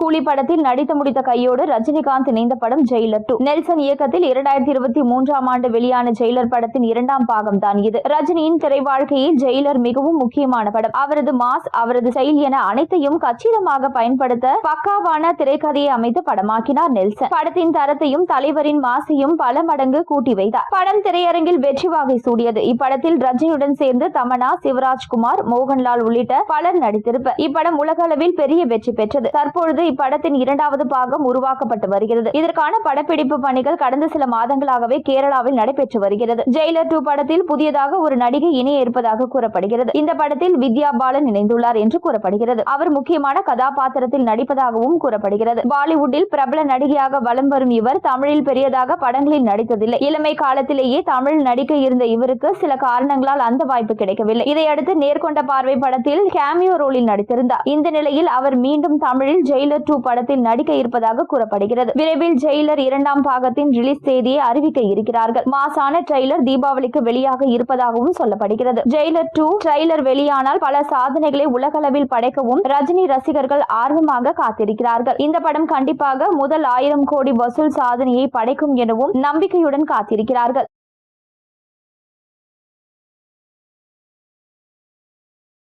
கூலி படத்தில் நடித்து முடித்த கையோடு ரஜினிகாந்த் இணைந்த படம் ஜெயிலர் டூ. நெல்சன் இயக்கத்தில் இரண்டாயிரத்தி இருபத்தி மூன்றாம் ஆண்டு வெளியான ஜெயிலர் படத்தின் இரண்டாம் பாகம் தான் இது. ரஜினியின் திரை வாழ்க்கையில் ஜெயிலர் மிகவும் முக்கியமான படம். அவரது மாஸ் அவரது செயல் என அனைத்தையும் கச்சிதமாக பயன்படுத்த பக்காவான திரைக்கதையை அமைத்து படமாக்கினார் நெல்சன். படத்தின் தரத்தையும் தலைவரின் மாசையும் பல மடங்கு கூட்டி வைத்தார். படம் திரையரங்கில் வெற்றி வாகை சூடியது. இப்படத்தில் ரஜினியுடன் சேர்ந்து தமனா சிவராஜ்குமார் மோகன்லால் உள்ளிட்ட பலர் நடித்திருப்பர். இப்படம் உலக அளவில் பெரிய வெற்றி பெற்றது. தற்பொழுது இப்படத்தின் இரண்டாவது பாகம் உருவாக்கப்பட்டு வருகிறது. இதற்கான படப்பிடிப்பு பணிகள் கடந்த சில மாதங்களாகவே கேரளாவில் நடைபெற்று வருகிறது. ஜெயிலர் டூ படத்தில் புதியதாக ஒரு நடிகை இணைய இருப்பதாக கூறப்படுகிறது. இந்த படத்தில் வித்யா பாலன் இணைந்துள்ளார் என்று கூறப்படுகிறது. அவர் முக்கியமான கதாபாத்திரத்தில் நடிப்பதாகவும் கூறப்படுகிறது. பாலிவுட்டில் பிரபல நடிகையாக வலம் வரும் இவர் தமிழில் பெரியதாக படங்களில் நடித்ததில்லை. இளமை காலத்திலேயே தமிழ் நடிக்க இருந்த இவருக்கு சில காரணங்களால் அந்த வாய்ப்பு கிடைக்கவில்லை. இதையடுத்து நேர்கொண்ட பார்வை படத்தில் கேமியோ ரோலில் நடித்திருந்தார். இந்த நிலையில் அவர் மீண்டும் தமிழில் ஜெயில் ஜெயிலர் டூ படத்தில் நடிக்க இருப்பதாக கூறப்படுகிறது. விரைவில் ஜெயிலர் இரண்டாம் பாகத்தின் ரிலீஸ் தேதியை அறிவிக்க இருக்கிறார்கள். மாசான ட்ரெய்லர் தீபாவளிக்கு வெளியாக இருப்பதாகவும் சொல்லப்படுகிறது. ஜெயிலர் டூ ட்ரெய்லர் வெளியானால் பல சாதனைகளை உலகளவில் படைக்கவும் ரஜினி ரசிகர்கள் ஆர்வமாக காத்திருக்கிறார்கள். இந்த படம் கண்டிப்பாக முதல் ஆயிரம் கோடி வசூல் சாதனையை படைக்கும் எனவும் நம்பிக்கையுடன் காத்திருக்கிறார்கள்.